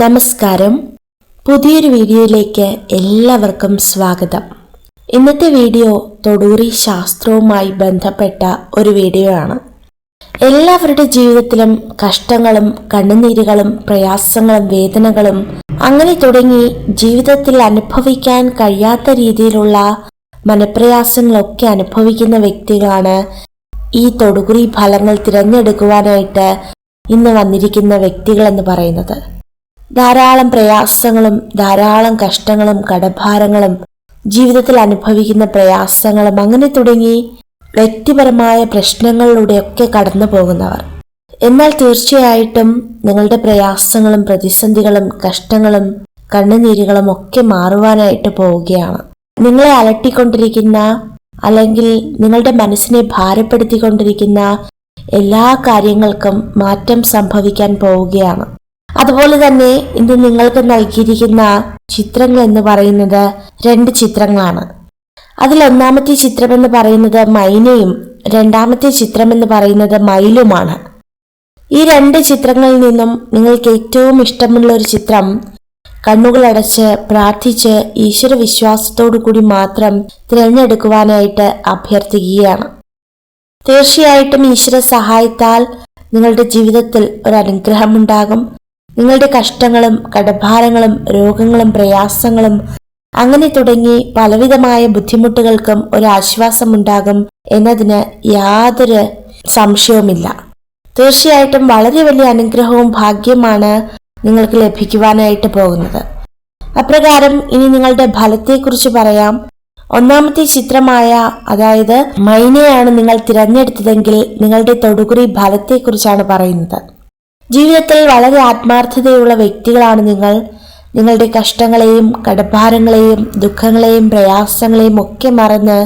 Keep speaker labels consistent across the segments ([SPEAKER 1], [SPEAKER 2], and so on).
[SPEAKER 1] നമസ്കാരം. പുതിയൊരു വീഡിയോയിലേക്ക് എല്ലാവർക്കും സ്വാഗതം. ഇന്നത്തെ വീഡിയോ തൊടൂറി ശാസ്ത്രവുമായി ബന്ധപ്പെട്ട ഒരു വീഡിയോ ആണ് എല്ലാവരുടെ ജീവിതത്തിലും കഷ്ടങ്ങളും കണ്ണുനീരുകളും പ്രയാസങ്ങളും വേദനകളും അങ്ങനെ തുടങ്ങി ജീവിതത്തിൽ അനുഭവിക്കാൻ കഴിയാത്ത രീതിയിലുള്ള മനപ്രയാസങ്ങളൊക്കെ അനുഭവിക്കുന്ന വ്യക്തികളാണ് ഈ തൊടുകുറി ഫലങ്ങൾ തിരഞ്ഞെടുക്കുവാനായിട്ട് ഇന്ന് വന്നിരിക്കുന്ന വ്യക്തികൾ എന്ന് പറയുന്നത്. ധാരാളം പ്രയാസങ്ങളും ധാരാളം കഷ്ടങ്ങളും കടഭാരങ്ങളും ജീവിതത്തിൽ അനുഭവിക്കുന്ന പ്രയാസങ്ങളും അങ്ങനെ തുടങ്ങി വ്യക്തിപരമായ പ്രശ്നങ്ങളിലൂടെയൊക്കെ കടന്നു പോകുന്നവർ എന്നാൽ തീർച്ചയായിട്ടും നിങ്ങളുടെ പ്രയാസങ്ങളും പ്രതിസന്ധികളും കഷ്ടങ്ങളും കണ്ണുനീരുകളും ഒക്കെ മാറുവാനായിട്ട് പോവുകയാണ്. നിങ്ങളെ അലട്ടിക്കൊണ്ടിരിക്കുന്ന അല്ലെങ്കിൽ നിങ്ങളുടെ മനസ്സിനെ ഭാരപ്പെടുത്തിക്കൊണ്ടിരിക്കുന്ന എല്ലാ കാര്യങ്ങൾക്കും മാറ്റം സംഭവിക്കാൻ പോവുകയാണ്. അതുപോലെ തന്നെ ഇന്ന് നിങ്ങൾക്ക് നൽകിയിരിക്കുന്ന ചിത്രങ്ങൾ എന്ന് പറയുന്നത് രണ്ട് ചിത്രങ്ങളാണ്. അതിൽ ഒന്നാമത്തെ ചിത്രം എന്ന് പറയുന്നത് മൈനയും രണ്ടാമത്തെ ചിത്രം എന്ന് പറയുന്നത് മയിലുമാണ്. ഈ രണ്ട് ചിത്രങ്ങളിൽ നിന്നും നിങ്ങൾക്ക് ഏറ്റവും ഇഷ്ടമുള്ള ഒരു ചിത്രം കണ്ണുകളടച്ച് പ്രാർത്ഥിച്ച് ഈശ്വര വിശ്വാസത്തോടു കൂടി മാത്രം തിരഞ്ഞെടുക്കുവാനായിട്ട് അഭ്യർത്ഥിക്കുകയാണ്. തീർച്ചയായിട്ടും ഈശ്വര സഹായത്താൽ നിങ്ങളുടെ ജീവിതത്തിൽ ഒരു അനുഗ്രഹമുണ്ടാകും. നിങ്ങളുടെ കഷ്ടങ്ങളും കടഭാരങ്ങളും രോഗങ്ങളും പ്രയാസങ്ങളും അങ്ങനെ തുടങ്ങി പലവിധമായ ബുദ്ധിമുട്ടുകൾക്കും ഒരു ആശ്വാസമുണ്ടാകും എന്നതിന് യാതൊരു സംശയവുമില്ല. തീർച്ചയായിട്ടും വളരെ വലിയ അനുഗ്രഹവും ഭാഗ്യമാണ് നിങ്ങൾക്ക് ലഭിക്കുവാനായിട്ട് പോകുന്നത്. അപ്രകാരം ഇനി നിങ്ങളുടെ ഫലത്തെക്കുറിച്ച് പറയാം. ഒന്നാമത്തെ ചിത്രമായ അതായത് മൈനയാണ് നിങ്ങൾ തിരഞ്ഞെടുത്തതെങ്കിൽ നിങ്ങളുടെ തൊടുകുറി ഫലത്തെക്കുറിച്ചാണ് പറയുന്നത്. ജീവിതത്തിൽ വളരെ ആത്മാർത്ഥതയുള്ള വ്യക്തികളാണ് നിങ്ങൾ. നിങ്ങളുടെ കഷ്ടങ്ങളെയും കടഭാരങ്ങളെയും ദുഃഖങ്ങളെയും പ്രയാസങ്ങളെയും ഒക്കെ മറന്ന്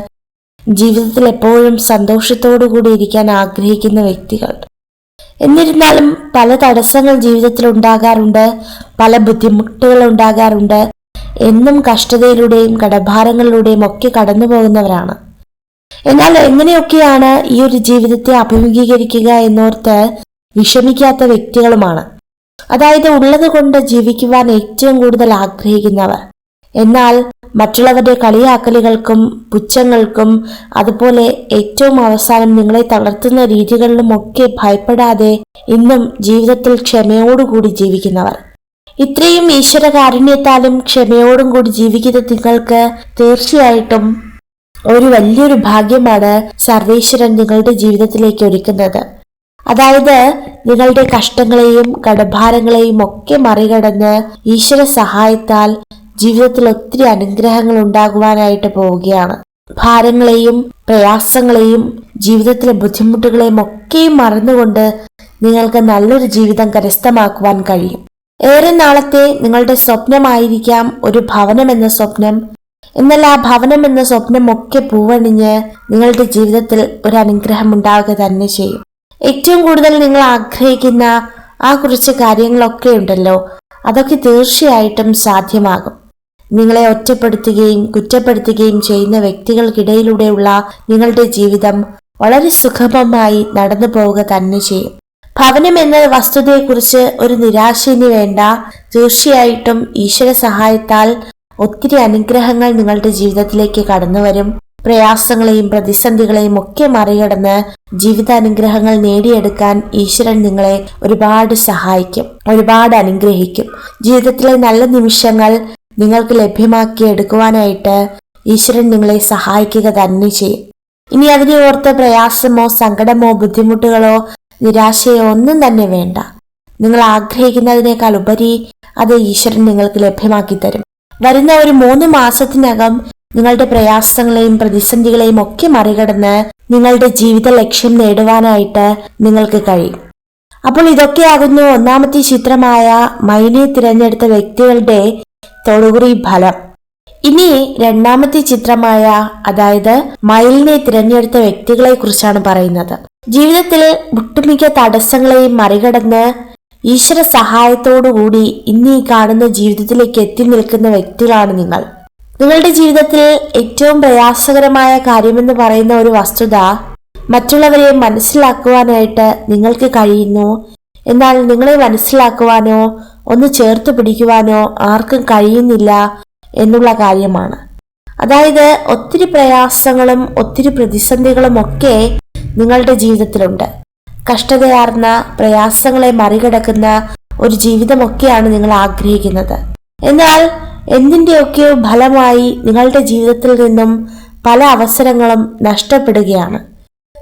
[SPEAKER 1] ജീവിതത്തിൽ എപ്പോഴും സന്തോഷത്തോടു കൂടി ഇരിക്കാൻ ആഗ്രഹിക്കുന്ന വ്യക്തികൾ. എന്നിരുന്നാലും പല തടസ്സങ്ങൾ ജീവിതത്തിൽ ഉണ്ടാകാറുണ്ട് പല ബുദ്ധിമുട്ടുകൾ ഉണ്ടാകാറുണ്ട്. എന്നും കഷ്ടതയിലൂടെയും കടഭാരങ്ങളിലൂടെയും ഒക്കെ കടന്നു പോകുന്നവരാണ് എന്നാൽ എങ്ങനെയൊക്കെയാണ് ഈ ഒരു ജീവിതത്തെ അഭിമുഖീകരിക്കുക എന്നോർത്ത് വിഷമിക്കാത്ത വ്യക്തികളുമാണ്. അതായത് ഉള്ളത് കൊണ്ട് ജീവിക്കുവാൻ ഏറ്റവും കൂടുതൽ ആഗ്രഹിക്കുന്നവർ. എന്നാൽ മറ്റുള്ളവരുടെ കളിയാക്കലുകൾക്കും പുച്ഛങ്ങൾക്കും അതുപോലെ ഏറ്റവും അവസാനം നിങ്ങളെ തളർത്തുന്ന രീതികളിലും ഒക്കെ ഭയപ്പെടാതെ ഇന്നും ജീവിതത്തിൽ ക്ഷമയോടുകൂടി ജീവിക്കുന്നവർ. ഇത്രയും ഈശ്വര കാരുണ്യത്താലും ക്ഷമയോടും കൂടി ജീവിക്കുന്ന നിങ്ങൾക്ക് തീർച്ചയായിട്ടും ഒരു വലിയൊരു ഭാഗ്യമാണ് സർവേശ്വരൻ നിങ്ങളുടെ ജീവിതത്തിലേക്ക് ഒരുക്കുന്നത്. അതായത് നിങ്ങളുടെ കഷ്ടങ്ങളെയും കടഭാരങ്ങളെയും ഒക്കെ മറികടന്ന് ഈശ്വര സഹായത്താൽ ജീവിതത്തിൽ ഒത്തിരി അനുഗ്രഹങ്ങൾ ഉണ്ടാകുവാനായിട്ട് പോവുകയാണ്. ഭാരങ്ങളെയും പ്രയാസങ്ങളെയും ജീവിതത്തിലെ ബുദ്ധിമുട്ടുകളെയും ഒക്കെയും മറന്നുകൊണ്ട് നിങ്ങൾക്ക് നല്ലൊരു ജീവിതം കരസ്ഥമാക്കുവാൻ കഴിയും. ഏറെ നാളത്തെ നിങ്ങളുടെ സ്വപ്നമായിരിക്കാം ഒരു ഭവനം എന്ന സ്വപ്നം. എന്നാൽ ആ ഭവനം എന്ന സ്വപ്നം ഒക്കെ പൂവണിഞ്ഞ് നിങ്ങളുടെ ജീവിതത്തിൽ ഒരു അനുഗ്രഹം ഉണ്ടാവുക തന്നെ ചെയ്യും. ഏറ്റവും കൂടുതൽ നിങ്ങൾ ആഗ്രഹിക്കുന്ന ആ കുറച്ച് കാര്യങ്ങളൊക്കെ ഉണ്ടല്ലോ. അതൊക്കെ തീർച്ചയായിട്ടും സാധ്യമാകും. നിങ്ങളെ ഒറ്റപ്പെടുത്തുകയും കുറ്റപ്പെടുത്തുകയും ചെയ്യുന്ന വ്യക്തികൾക്കിടയിലൂടെയുള്ള നിങ്ങളുടെ ജീവിതം വളരെ സുഗമമായി നടന്നു പോവുക തന്നെ ചെയ്യും. ഭവനം എന്ന വസ്തുതയെക്കുറിച്ച് ഒരു നിരാശയിന് വേണ്ട. തീർച്ചയായിട്ടും ഈശ്വര സഹായത്താൽ ഒത്തിരി അനുഗ്രഹങ്ങൾ നിങ്ങളുടെ ജീവിതത്തിലേക്ക് കടന്നു വരും പ്രയാസങ്ങളെയും പ്രതിസന്ധികളെയും ഒക്കെ മറികടന്ന് ജീവിതാനുഗ്രഹങ്ങൾ നേടിയെടുക്കാൻ ഈശ്വരൻ നിങ്ങളെ ഒരുപാട് സഹായിക്കും ഒരുപാട് അനുഗ്രഹിക്കും. ജീവിതത്തിലെ നല്ല നിമിഷങ്ങൾ നിങ്ങൾക്ക് ലഭ്യമാക്കി എടുക്കുവാനായിട്ട് ഈശ്വരൻ നിങ്ങളെ സഹായിക്കുക തന്നെ ചെയ്യും. ഇനി അതിനെ ഓർത്ത് പ്രയാസമോ സങ്കടമോ ബുദ്ധിമുട്ടുകളോ നിരാശയോ ഒന്നും തന്നെ വേണ്ട. നിങ്ങൾ ആഗ്രഹിക്കുന്നതിനേക്കാൾ ഉപരി അത് ഈശ്വരൻ നിങ്ങൾക്ക് ലഭ്യമാക്കി തരും. വരുന്ന ഒരു മൂന്ന് മാസത്തിനകം നിങ്ങളുടെ പ്രയാസങ്ങളെയും പ്രതിസന്ധികളെയും ഒക്കെ മറികടന്ന് നിങ്ങളുടെ ജീവിത ലക്ഷ്യം നേടുവാനായിട്ട് നിങ്ങൾക്ക് കഴിയും. അപ്പോൾ ഇതൊക്കെയാകുന്നു ഒന്നാമത്തെ ചിത്രമായ മൈനെ തിരഞ്ഞെടുത്ത വ്യക്തികളുടെ തൊടുകുറി ഫലം. ഇനി രണ്ടാമത്തെ ചിത്രമായ അതായത് മയിലിനെ തിരഞ്ഞെടുത്ത വ്യക്തികളെ കുറിച്ചാണ് പറയുന്നത്. ജീവിതത്തിൽ ഒട്ടുമിക്ക തടസ്സങ്ങളെയും മറികടന്ന് ഈശ്വര സഹായത്തോടു കൂടി ഈ കാണുന്ന ജീവിതത്തിലേക്ക് എത്തി നിൽക്കുന്ന വ്യക്തികളാണ് നിങ്ങൾ. നിങ്ങളുടെ ജീവിതത്തിൽ ഏറ്റവും പ്രയാസകരമായ കാര്യമെന്ന് പറയുന്ന ഒരു വസ്തുത മറ്റുള്ളവരെ മനസ്സിലാക്കുവാനായിട്ട് നിങ്ങൾക്ക് കഴിയുന്നു. എന്നാൽ നിങ്ങളെ മനസ്സിലാക്കുവാനോ ഒന്ന് ചേർത്ത് പിടിക്കുവാനോ ആർക്കും കഴിയുന്നില്ല എന്നുള്ള കാര്യമാണ്. അതായത് ഒത്തിരി പ്രയാസങ്ങളും ഒത്തിരി പ്രതിസന്ധികളും ഒക്കെ നിങ്ങളുടെ ജീവിതത്തിലുണ്ട്. കഷ്ടതയാർന്ന പ്രയാസങ്ങളെ മറികടക്കുന്ന ഒരു ജീവിതമൊക്കെയാണ് നിങ്ങൾ ആഗ്രഹിക്കുന്നത്. എന്നാൽ എന്തിന്റെയൊക്കെയോ ഫലമായി നിങ്ങളുടെ ജീവിതത്തിൽ നിന്നും പല അവസരങ്ങളും നഷ്ടപ്പെടുകയാണ്.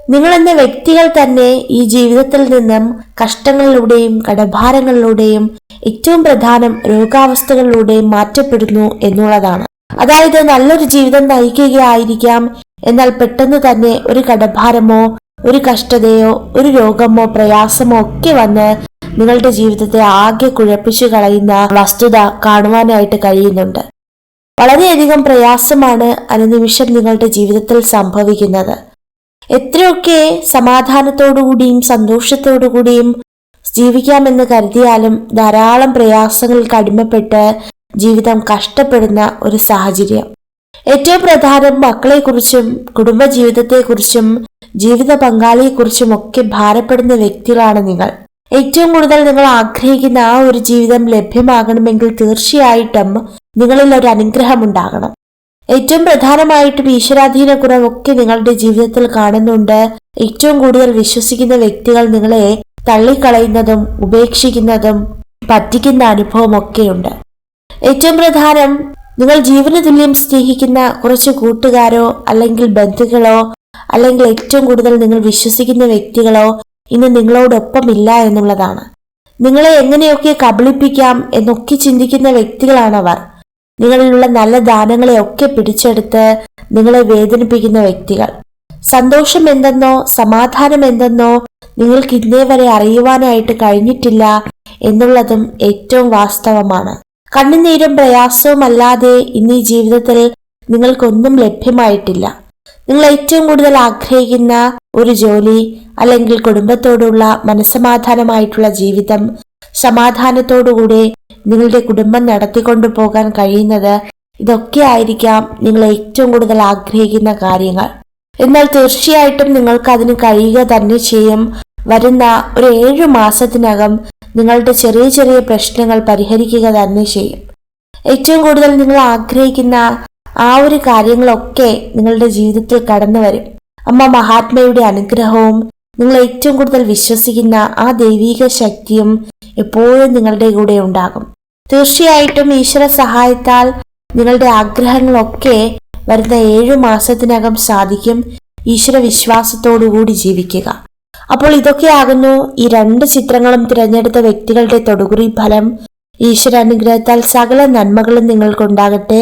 [SPEAKER 1] നിങ്ങൾ എന്ന വ്യക്തികൾ തന്നെ ഈ ജീവിതത്തിൽ നിന്നും കഷ്ടങ്ങളിലൂടെയും കടഭാരങ്ങളിലൂടെയും ഏറ്റവും പ്രധാനം രോഗാവസ്ഥകളിലൂടെയും മാറ്റപ്പെടുന്നു എന്നുള്ളതാണ്. അതായത് നല്ലൊരു ജീവിതം നയിക്കുകയായിരിക്കാം എന്നാൽ പെട്ടെന്ന് തന്നെ ഒരു കടഭാരമോ ഒരു കഷ്ടതയോ ഒരു രോഗമോ പ്രയാസമോ ഒക്കെ വന്ന് നിങ്ങളുടെ ജീവിതത്തെ ആകെ കുഴപ്പിച്ചു കളയുന്ന വസ്തുത കാണുവാനായിട്ട് കഴിയുന്നുണ്ട്. വളരെയധികം പ്രയാസമാണ് അനുനിമിഷം നിങ്ങളുടെ ജീവിതത്തിൽ സംഭവിക്കുന്നത്. എത്രയൊക്കെ സമാധാനത്തോടുകൂടിയും സന്തോഷത്തോടുകൂടിയും ജീവിക്കാമെന്ന് കരുതിയാലും ധാരാളം പ്രയാസങ്ങൾക്ക് അടിമപ്പെട്ട് ജീവിതം കഷ്ടപ്പെടുന്ന ഒരു സാഹചര്യം. ഏറ്റവും പ്രധാനം മക്കളെക്കുറിച്ചും കുടുംബജീവിതത്തെക്കുറിച്ചും ജീവിത പങ്കാളിയെക്കുറിച്ചും ഒക്കെ ഭാരപ്പെടുന്ന വ്യക്തികളാണ് നിങ്ങൾ. ഏറ്റവും കൂടുതൽ നിങ്ങൾ ആഗ്രഹിക്കുന്ന ആ ഒരു ജീവിതം ലഭ്യമാകണമെങ്കിൽ തീർച്ചയായിട്ടും നിങ്ങളിൽ ഒരു അനുഗ്രഹം ഉണ്ടാകണം. ഏറ്റവും പ്രധാനമായിട്ടും ഈശ്വരാധീന കുറവൊക്കെ നിങ്ങളുടെ ജീവിതത്തിൽ കാണുന്നുണ്ട്. ഏറ്റവും കൂടുതൽ വിശ്വസിക്കുന്ന വ്യക്തികൾ നിങ്ങളെ തള്ളിക്കളയുന്നതും ഉപേക്ഷിക്കുന്നതും പറ്റിക്കുന്ന അനുഭവം ഒക്കെയുണ്ട് ഏറ്റവും പ്രധാനം നിങ്ങൾ ജീവന തുല്യം സ്നേഹിക്കുന്ന കുറച്ച് കൂട്ടുകാരോ അല്ലെങ്കിൽ ബന്ധുക്കളോ അല്ലെങ്കിൽ ഏറ്റവും കൂടുതൽ നിങ്ങൾ വിശ്വസിക്കുന്ന വ്യക്തികളോ ഇന്ന് നിങ്ങളോടൊപ്പമില്ല എന്നുള്ളതാണ്. നിങ്ങളെ എങ്ങനെയൊക്കെ കബളിപ്പിക്കാം എന്നൊക്കെ ചിന്തിക്കുന്ന വ്യക്തികളാണവർ. നിങ്ങളിലുള്ള നല്ല ദാനങ്ങളെ ഒക്കെ പിടിച്ചെടുത്ത് നിങ്ങളെ വേദനിപ്പിക്കുന്ന വ്യക്തികൾ. സന്തോഷം എന്തെന്നോ സമാധാനം എന്തെന്നോ നിങ്ങൾക്ക് ഇന്നേ വരെ അറിയുവാനായിട്ട് കഴിഞ്ഞിട്ടില്ല എന്നുള്ളതും ഏറ്റവും വാസ്തവമാണ്. കണ്ണുനീരും പ്രയാസവും അല്ലാതെ ഇന്നീ ജീവിതത്തിൽ നിങ്ങൾക്കൊന്നും ലഭ്യമായിട്ടില്ല. നിങ്ങൾ ഏറ്റവും കൂടുതൽ ആഗ്രഹിക്കുന്ന ഒരു ജോലി അല്ലെങ്കിൽ കുടുംബത്തോടുള്ള മനസ്സമാധാനമായിട്ടുള്ള ജീവിതം സമാധാനത്തോടുകൂടി നിങ്ങളുടെ കുടുംബം നടത്തിക്കൊണ്ടു പോകാൻ കഴിയുന്നത് ഇതൊക്കെ ആയിരിക്കാം നിങ്ങൾ ഏറ്റവും കൂടുതൽ ആഗ്രഹിക്കുന്ന കാര്യങ്ങൾ. എന്നാൽ തീർച്ചയായിട്ടും നിങ്ങൾക്ക് അതിന് കഴിയുക തന്നെ ചെയ്യും. വരുന്ന ഒരു ഏഴ് മാസത്തിനകം നിങ്ങളുടെ ചെറിയ ചെറിയ പ്രശ്നങ്ങൾ പരിഹരിക്കുക തന്നെ ചെയ്യും. ഏറ്റവും കൂടുതൽ നിങ്ങൾ ആഗ്രഹിക്കുന്ന ആ ഒരു കാര്യങ്ങളൊക്കെ നിങ്ങളുടെ ജീവിതത്തിൽ കടന്നു വരും. അമ്മ മഹാത്മയുടെ അനുഗ്രഹവും നിങ്ങൾ ഏറ്റവും കൂടുതൽ വിശ്വസിക്കുന്ന ആ ദൈവീക ശക്തിയും എപ്പോഴും നിങ്ങളുടെ കൂടെ ഉണ്ടാകും. തീർച്ചയായിട്ടും ഈശ്വര സഹായത്താൽ നിങ്ങളുടെ ആഗ്രഹങ്ങളൊക്കെ വരുന്ന ഏഴു മാസത്തിനകം സാധിക്കും. ഈശ്വര വിശ്വാസത്തോടുകൂടി ജീവിക്കുക. അപ്പോൾ ഇതൊക്കെയാകുന്നു ഈ രണ്ട് ചിത്രങ്ങളും തിരഞ്ഞെടുത്ത വ്യക്തികളുടെ തൊടുകുറി ഫലം. ഈശ്വര അനുഗ്രഹത്താൽ സകല നന്മകളും നിങ്ങൾക്കുണ്ടാകട്ടെ.